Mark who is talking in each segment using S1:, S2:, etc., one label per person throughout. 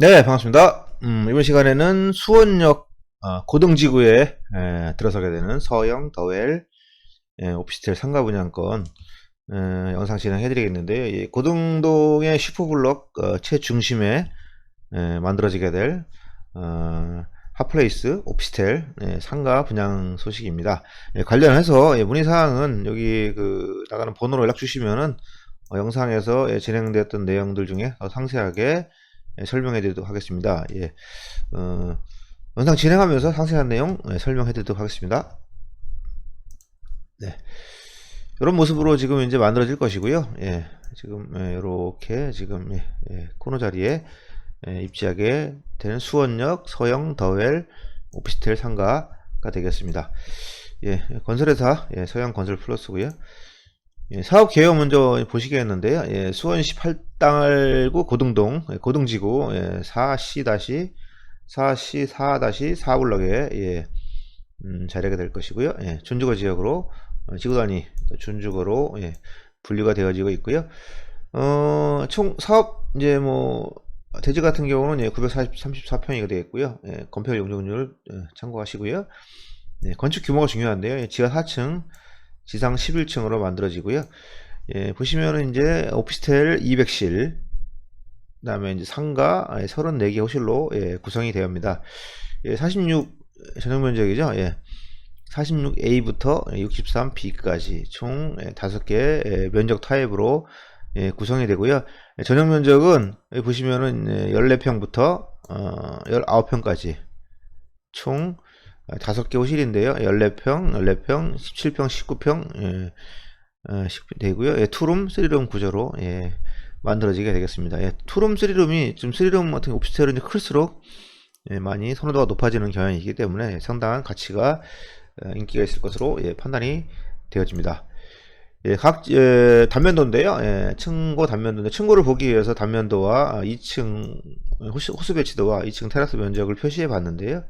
S1: 네, 반갑습니다. 음, 이번 시간에는 수원역 어, 고등지구에 에, 들어서게 되는 서영 더웰 에, 오피스텔 상가 분양권 에, 영상 진행해 드리겠는데요. 이 고등동의 슈퍼블록 어, 최중심에 에, 만들어지게 될 어, 핫플레이스 오피스텔 예, 상가 분양 소식입니다. 예, 관련해서 예, 문의사항은 여기 그 나가는 번호로 연락 주시면은 어, 영상에서 예, 진행되었던 내용들 중에 더 상세하게 예, 설명해 드리도록 하겠습니다. 예, 어, 영상 진행하면서 상세한 내용 예, 설명해 드리도록 하겠습니다. 네. 이런 모습으로 지금 이제 만들어질 것이고요. 예, 지금 예, 이렇게 지금 예, 예, 코너 자리에 예, 입지하게 되는 수원역 서영 더웰 오피스텔 상가가 되겠습니다. 예, 건설회사 예, 서영 건설 플러스고요. 예, 사업 개요 먼저 보시겠는데요. 예, 수원시 8달구 고등동 예, 고등지구 예, 4C 4C 4 4블럭에 예, 음, 자리가 될 것이고요. 예, 준주거 지역으로 어, 지구 단위 준주거로 예, 분류가 되어지고 있고요. 어, 총 사업 이제 뭐 대지 같은 경우는 예, 934평이 되겠고요. 예, 건폐율 용적률 예, 참고하시고요. 예, 건축 규모가 중요한데요. 예, 지하 4층, 지상 11층으로 만들어지고요. 예, 보시면은 이제 오피스텔 200실, 그 다음에 이제 상가 34개 호실로 예, 구성이 되옵니다. 예, 46 전용 면적이죠. 예. 46A부터 63B까지 총 5개 면적 타입으로 예, 구성이 되고요. 예, 전용 면적은 보시면은 예, 14평부터 어, 19평까지 총 5개 호실인데요. 14평, 14평, 17평, 19평 예, 어, 10 되고요. 예, 투룸, 쓰리룸 구조로 예, 만들어지게 되겠습니다. 예, 투룸, 쓰리룸이 좀 쓰리룸 같은 오피스텔은 클수록 예, 많이 선호도가 높아지는 경향이 있기 때문에 상당한 가치가 어, 인기가 있을 것으로 예, 판단이 되어집니다. 예, 각 예, 단면도인데요. 예, 층고 단면도인데 층고를 보기 위해서 단면도와 2층 호수, 호수 배치도와 2층 테라스 면적을 표시해 봤는데요.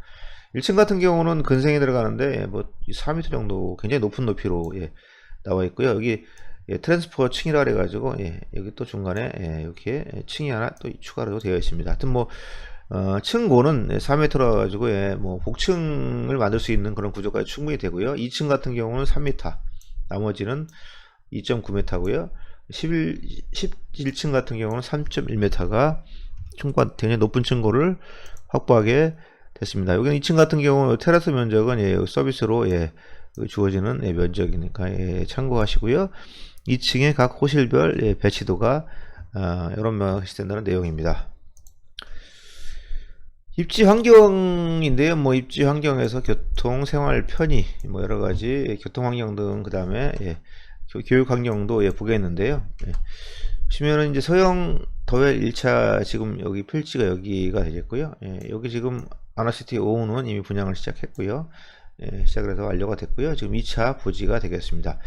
S1: 1층 같은 경우는 근생이 들어가는데 예, 뭐 4m 정도 굉장히 높은 높이로 예, 나와 있고요. 여기 예, 트랜스퍼 층이라 그래가지고 예, 여기 또 중간에 예, 이렇게 층이 하나 또 추가로 되어 있습니다. 하여튼 뭐 어, 층고는 4m라 가지고 예, 뭐 복층을 만들 수 있는 그런 구조가 충분히 되고요. 2층 같은 경우는 3m, 나머지는 2.9m고요. 11, 11층 같은 경우는 3.1m가 충분히 굉장히 높은 층고를 확보하게 됐습니다. 여기는 2층 같은 경우 테라스 면적은 예, 서비스로 예, 주어지는 예, 면적이니까 예, 참고하시고요. 2층의 각 호실별 예, 배치도가 어, 이런 명시 된다는 내용입니다. 입지 환경인데요. 뭐 입지 환경에서 교통, 생활 편의, 뭐 여러 가지 교통 환경 등 그다음에 예, 교- 교육 환경도 예, 보겠는데요. 예. 보시면은 이제 서영 더웰 1차 지금 여기 필지가 여기가 되겠고요. 예, 여기 지금 아나시티 5호는 이미 분양을 시작했고요. 예, 시작을 해서 완료가 됐고요. 지금 2차 부지가 되겠습니다.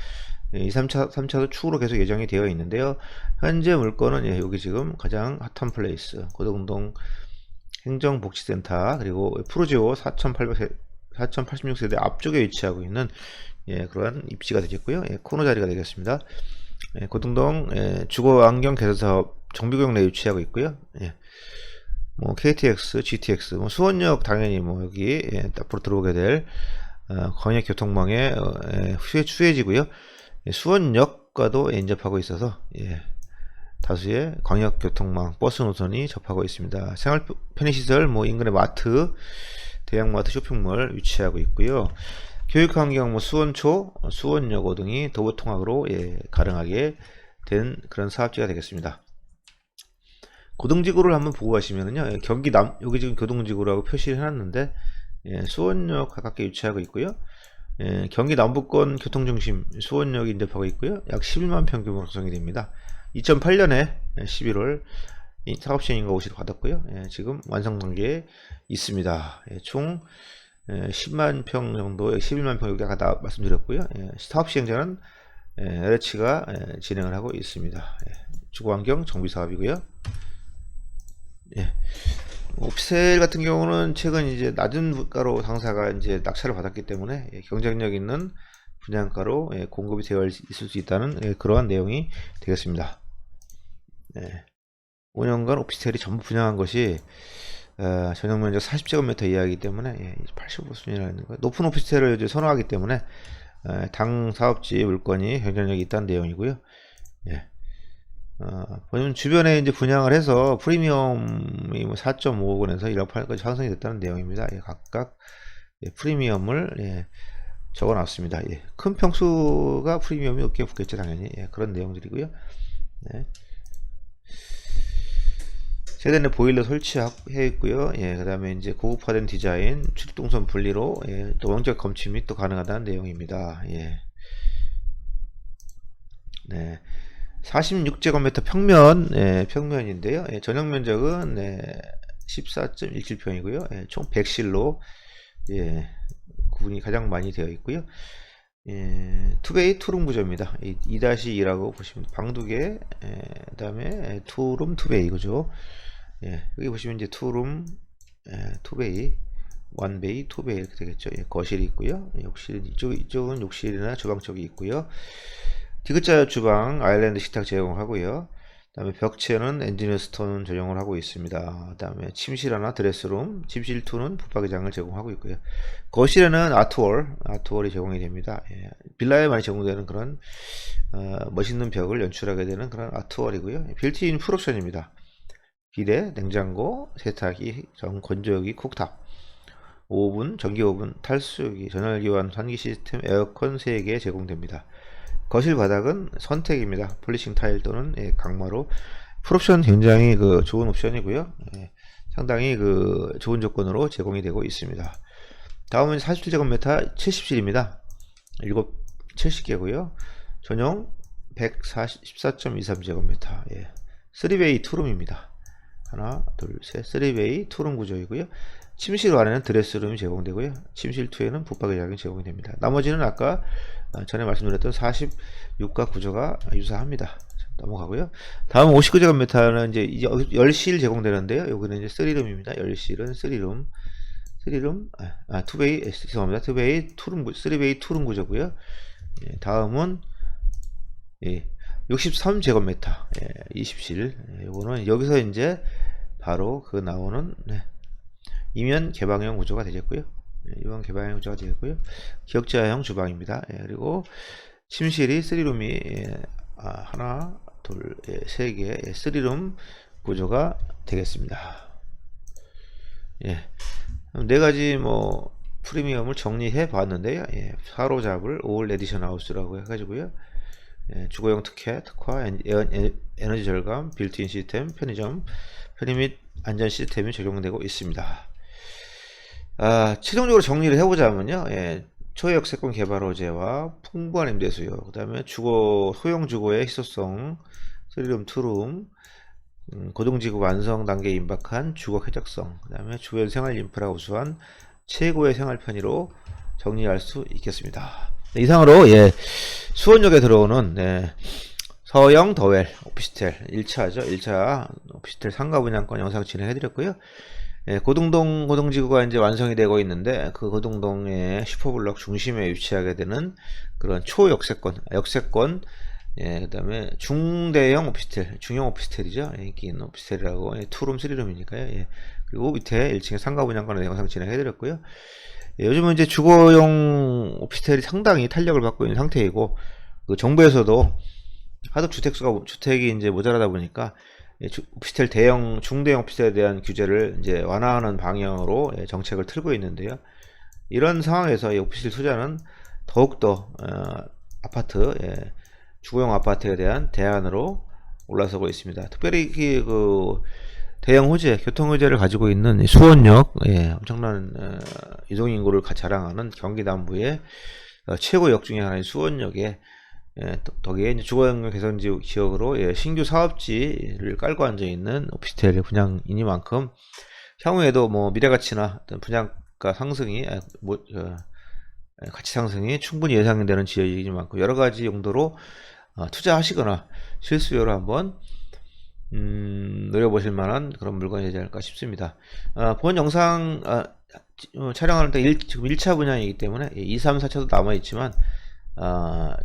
S1: 예, 2, 3차, 3차도 추후로 계속 예정이 되어 있는데요. 현재 물건은 예, 여기 지금 가장 핫한 플레이스 고등동 행정복지센터 그리고 프로지오 4,800 4,086세대 앞쪽에 위치하고 있는 예, 그러한 입지가 되겠고요. 예, 코너 자리가 되겠습니다. 예, 고등동 예, 주거 환경 개선 사업 정비구역 내에 위치하고 있고요. 예, 뭐 KTX, GTX, 뭐 수원역 당연히 뭐 여기 예, 앞으로 들어오게 될 어, 광역 교통망의 어, 예, 후에 추해지고요. 예, 수원역과도 인접하고 있어서 예, 다수의 광역 교통망 버스 노선이 접하고 있습니다. 생활 편의시설 뭐 인근의 마트, 대형마트 쇼핑몰 위치하고 있고요. 교육환경 뭐 수원초, 수원여고 등이 도보 통학으로 예, 가능하게 된 그런 사업지가 되겠습니다. 고등지구를 한번 보고 가시면은요, 예, 경기 남 여기 지금 교동지구라고 표시를 해놨는데 예, 수원역 가깝게 위치하고 있고요. 예, 경기 남부권 교통중심 수원역이 인접하고 있고요. 약 11만 평 규모로 구성이 됩니다. 2008년에 11월 이 사업 시행인가 오시를 받았고요. 예, 지금 완성 단계에 있습니다. 예, 총 예, 10만 평 정도, 11만 평 여기 아까 나 말씀드렸고요. 예, 사업 시행자는 예, LH가 예, 진행을 하고 있습니다. 예, 주거환경 정비 사업이고요. 예. 오피셀 같은 경우는 최근 이제 낮은 물가로 당사가 이제 낙찰을 받았기 때문에 예, 경쟁력 있는 분양가로 예, 공급이 되어 있을 수 있다는 예, 그러한 내용이 되겠습니다. 네. 5년간 오피스텔이 전부 분양한 것이 어, 전용 면적 40제곱미터 이하이기 때문에 예, 85순위라는 거 높은 오피스텔을 이제 선호하기 때문에 에, 당 사업지 물건이 경쟁력이 있다는 내용이고요. 예. 어, 보면 주변에 이제 분양을 해서 프리미엄이 뭐 4.5억 원에서 1억 8억까지 상승이 됐다는 내용입니다. 예, 각각 예, 프리미엄을 예, 적어 놨습니다. 예, 큰 평수가 프리미엄이 높게 붙겠죠, 당연히. 예, 그런 내용들이고요. 네. 세대 내 보일러 설치해 있고요. 예, 그 다음에 이제 고급화된 디자인, 출입동선 분리로 예, 또 원격 검침이 또 가능하다는 내용입니다. 예. 네. 46제곱미터 평면, 예, 평면인데요. 예, 전용 면적은 네, 14.17평이고요. 예, 총 100실로 예, 구분이 가장 많이 되어 있고요. 예, 투베이 투룸 구조입니다. 2-2라고 보시면 방 두 개, 예, 그 다음에 투룸 투베이 그죠. 예, 여기 보시면 이제 투룸, 예, 투베이, 원베이, 투베이 이렇게 되겠죠. 예, 거실이 있고요. 예, 욕실 이쪽 이쪽은 욕실이나 주방 쪽이 있고요. 디귿자 주방 아일랜드 식탁 제공하고요. 그다음에 벽체는 엔지니어 스톤 전용을 하고 있습니다. 그다음에 침실 하나 드레스룸, 침실 2는 붙박이장을 제공하고 있고요. 거실에는 아트월, 아트월이 제공이 됩니다. 예, 빌라에 많이 제공되는 그런 어, 멋있는 벽을 연출하게 되는 그런 아트월이고요. 빌트인 풀옵션입니다. 비대, 냉장고, 세탁기, 전 건조기, 쿡탑, 오븐, 전기 오븐, 탈수기, 전열기관, 환기 시스템, 에어컨 3개 제공됩니다. 거실 바닥은 선택입니다. 폴리싱 타일 또는 예, 강마로 풀옵션 굉장히 그 좋은 옵션이고요. 예, 상당히 그 좋은 조건으로 제공이 되고 있습니다. 다음은 47제곱미터 70실입니다. 7 70개고요. 전용 114.23제곱미터. 예. 3베이 투룸입니다. 하나, 둘, 셋, 3베이 투룸 구조이고요. 침실 안에는 드레스룸이 제공되고요. 침실 2에는 붙박이장이 제공이 됩니다. 나머지는 아까 어, 전에 말씀드렸던 46가 구조가 유사합니다. 넘어가고요. 다음 59제곱미터는 이제, 이제 열실 제공되는데요. 여기는 이제 3룸입니다. 열실은 3룸. 3룸, 아, 아 투베이, 예, 죄송합니다. 투베이, 투룸, 3베이 투룸 구조고요. 예, 다음은, 예, 63제곱미터, 예, 20실. 예, 요거는 여기서 이제 바로 그 나오는, 네, 이면 개방형 구조가 되겠고요. 예, 이번 개방형 구조가 되겠고요. 기역자형 주방입니다. 예, 그리고 침실이 3룸이 예, 아, 하나, 둘, 예, 세 개, 예, 3룸 구조가 되겠습니다. 예, 네 가지 뭐 프리미엄을 정리해 봤는데요. 예, 사로잡을 올 에디션 하우스라고 해가지고요. 예, 주거용 특혜, 특화, 엔, 에, 에너지 절감, 빌트인 시스템, 편의점, 편의 및 안전 시스템이 적용되고 있습니다. 아, 최종적으로 정리를 해보자면요. 예, 초역세권 개발 호재와 풍부한 임대수요, 그 다음에 주거, 소형 주거의 희소성, 쓰리룸, 투룸, 음, 고등지구 완성 단계에 임박한 주거 쾌적성, 그 다음에 주변 생활 인프라 우수한 최고의 생활 편의로 정리할 수 있겠습니다. 네, 이상으로 예, 수원역에 들어오는 네, 서영 더웰 오피스텔 1차죠. 1차 오피스텔 상가 분양권 영상 진행해 드렸고요. 예, 고등동 고등지구가 이제 완성이 되고 있는데 그 고등동의 슈퍼블록 중심에 위치하게 되는 그런 초역세권, 역세권, 예, 그다음에 중대형 오피스텔, 중형 오피스텔이죠. 인기 있는 오피스텔이라고 예, 투룸, 쓰리룸이니까요. 예. 그리고 밑에 1층에 상가 분양권의 영상 진행해드렸고요. 예, 요즘은 이제 주거용 오피스텔이 상당히 탄력을 받고 있는 상태이고 그 정부에서도 하도 주택수가 주택이 이제 모자라다 보니까 예, 오피스텔 대형 중대형 오피스텔에 대한 규제를 이제 완화하는 방향으로 예, 정책을 틀고 있는데요. 이런 상황에서 이 오피스텔 투자는 더욱더 어, 아파트 예, 주거용 아파트에 대한 대안으로 올라서고 있습니다. 특별히 그 대형 호재, 교통 호재를 가지고 있는 수원역 예, 엄청난 어, 이동 인구를 자랑하는 경기 남부의 어, 최고 역 중에 하나인 수원역에 예, 덕에 주거환경 개선 지역으로 예, 신규 사업지를 깔고 앉아 있는 오피스텔 분양이니만큼 향후에도 뭐 미래 가치나 어떤 분양가 상승이 아, 뭐, 어, 가치 상승이 충분히 예상되는 지역이니만큼 여러 가지 용도로 어, 투자하시거나 실수요로 한번 음, 노려보실 만한 그런 물건이 되지 않을까 싶습니다. 어, 본 영상 아, 어, 촬영하는 때 일, 지금 1차 분양이기 때문에 2, 3, 4차도 남아있지만 아,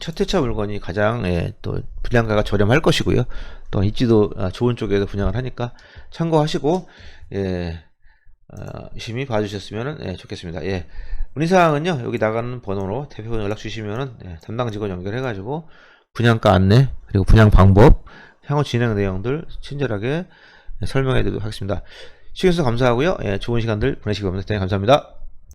S1: 첫 회차 물건이 가장 예, 또 분양가가 저렴할 것이고요. 또 입지도 아, 좋은 쪽에서 분양을 하니까 참고하시고 예, 어, 유심히 봐주셨으면 예, 좋겠습니다. 예, 문의사항은요 여기 나가는 번호로 대표번 연락 주시면은 예, 담당 직원 연결해가지고 분양가 안내 그리고 분양 방법 향후 진행 내용들 친절하게 설명해 드리도록 하겠습니다. 시청해주셔서 감사하고요. 예, 좋은 시간들 보내시기 바랍니다. 감사합니다.